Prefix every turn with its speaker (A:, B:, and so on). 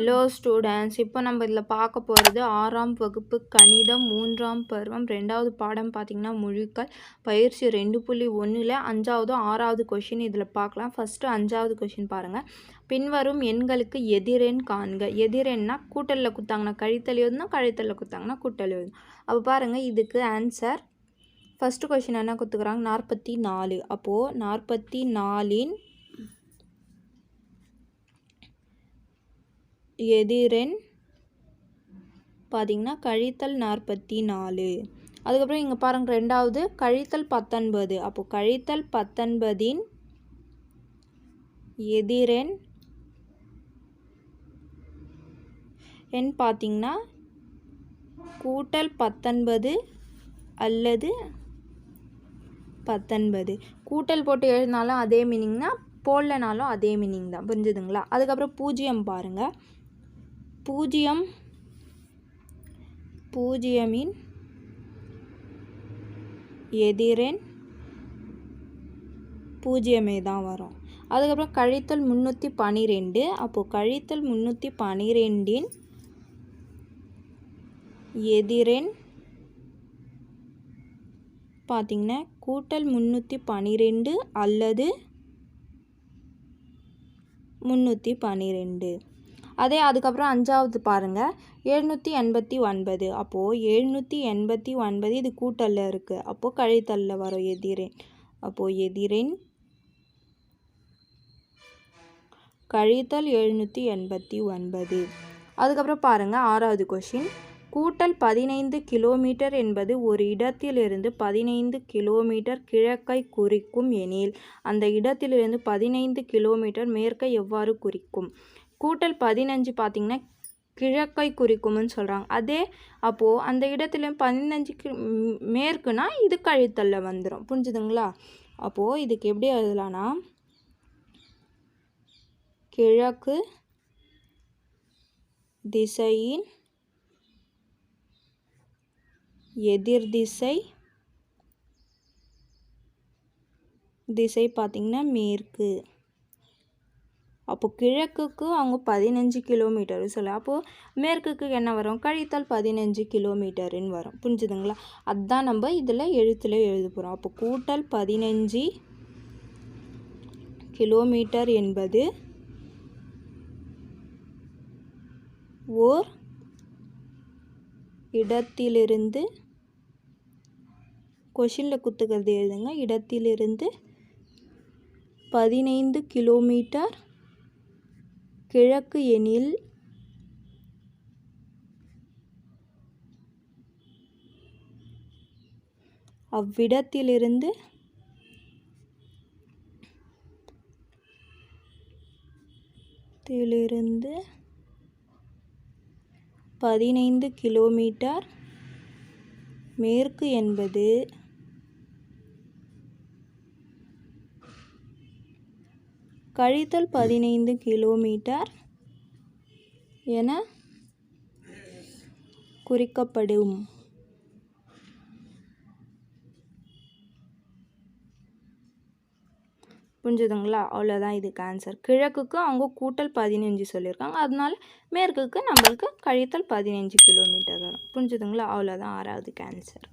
A: Hello students இப்போ நம்ம இதில் பார்க்க போகிறது ஆறாம் வகுப்பு கணிதம் மூன்றாம் பருவம் ரெண்டாவது பாடம் பார்த்திங்கன்னா முழுக்கள் பயிற்சி ரெண்டு புள்ளி ஒன்றில் அஞ்சாவது ஆறாவது கொஷின் இதில் பார்க்கலாம். ஃபஸ்ட்டு அஞ்சாவது கொஷின் பாருங்கள். பின்வரும் எண்களுக்கு எதிரெண் காண்க. எதிரென்னா கூட்டலில் குத்தாங்கன்னா கழித்தல் எழுதணும் கழித்தலில் குத்தாங்கன்னா கூட்டல் எழுதணும் அப்போ பாருங்கள் இதுக்கு ஆன்சர் ஃபஸ்ட்டு கொஷின் என்ன கொடுத்துக்கிறாங்க நாற்பத்தி நாலு. அப்போது நாற்பத்தி நாலின் எதிரெண் பார்த்திங்கன்னா கழித்தல் நாற்பத்தி நாலு அதுக்கப்புறம் இங்கே பாருங்கள் ரெண்டாவது கழித்தல் பத்தொன்பது. அப்போது கழித்தல் பத்தொன்பதின் எதிரெண் எண் பார்த்திங்கன்னா கூட்டல் பத்தொன்பது அல்லது பத்தொன்பது. கூட்டல் போட்டு எழுதினாலும் அதே மீனிங்னா போடலனாலும் அதே மீனிங் தான். புரிஞ்சுதுங்களா? அதுக்கப்புறம் பூஜ்ஜியம் பாருங்கள் பூஜ்ஜியம் பூஜ்ஜியமின் எதிரெண் பூஜ்ஜியமே தான் வரும். அதுக்கப்புறம் கழித்தல் முந்நூற்றி பன்னிரெண்டு அப்போது கழித்தல் முந்நூற்றி பன்னிரெண்டின் எதிரெண் பார்த்திங்கன்னா கூட்டல் முந்நூற்றி பன்னிரெண்டு அல்லது முந்நூற்றி பன்னிரெண்டு அதே அதுக்கப்புறம் அஞ்சாவது பாருங்கள் எழுநூற்றி எண்பத்தி ஒன்பது. அப்போது எழுநூற்றி எண்பத்தி ஒன்பது இது கூட்டலில் இருக்குது அப்போது கழித்தலில் வரும் எதிரின். அப்போது எதிரின் கழித்தல் எழுநூற்றி எண்பத்தி ஒன்பது. அதுக்கப்புறம் பாருங்கள் ஆறாவது கொஷின் கூட்டல் பதினைந்து கிலோமீட்டர் என்பது ஒரு இடத்திலிருந்து பதினைந்து கிலோமீட்டர் கிழக்கை குறிக்கும் எனில் அந்த இடத்திலிருந்து பதினைந்து கிலோமீட்டர் மேற்கை எவ்வாறு குறிக்கும்? கூட்டல் பதினஞ்சு பார்த்திங்கன்னா கிழக்கை குறிக்கும்னு சொல்கிறாங்க அதே அப்போது அந்த இடத்துல பதினஞ்சுக்கு மேற்குனா இது கழித்தலில் வந்துடும் புரிஞ்சுதுங்களா? அப்போது இதுக்கு எப்படி எழுதலான்னா கிழக்கு திசையின் எதிர் திசை திசை பார்த்திங்கன்னா மேற்கு. அப்போது கிழக்குக்கு அவங்க பதினஞ்சு கிலோமீட்டர் சொல்ல. அப்போது மேற்குக்கு என்ன வரும்? கழித்தல் பதினஞ்சு கிலோமீட்டருன்னு வரும். புரிஞ்சுதுங்களா? அதுதான் நம்ம இதில் எழுத்தில் எழுத போகிறோம் அப்போ கூட்டல் பதினஞ்சு கிலோமீட்டர் என்பது ஓர் இடத்திலிருந்து கொஷினில் குத்துக்கிறது எழுதுங்க. இடத்திலிருந்து பதினைந்து கிலோமீட்டர் கிழக்கு எனில் அவ்விடத்திலிருந்து திலிருந்து பதினைந்து கிலோமீட்டர் மேற்கு என்பது கழித்தல் பதினைந்து கிலோமீட்டர் என குறிக்கப்படும். புரிஞ்சுதுங்களா? அவ்வளோதான் இதுக்கு ஆன்சர் கிழக்குக்கு அவங்க கூட்டல் பதினஞ்சு சொல்லியிருக்காங்க. அதனால மேற்குக்கு நம்மளுக்கு கழித்தல் பதினஞ்சு கிலோமீட்டர் வரும். புரிஞ்சுதுங்களா? அவ்வளோதான் ஆறாவதுக்கு ஆன்சர்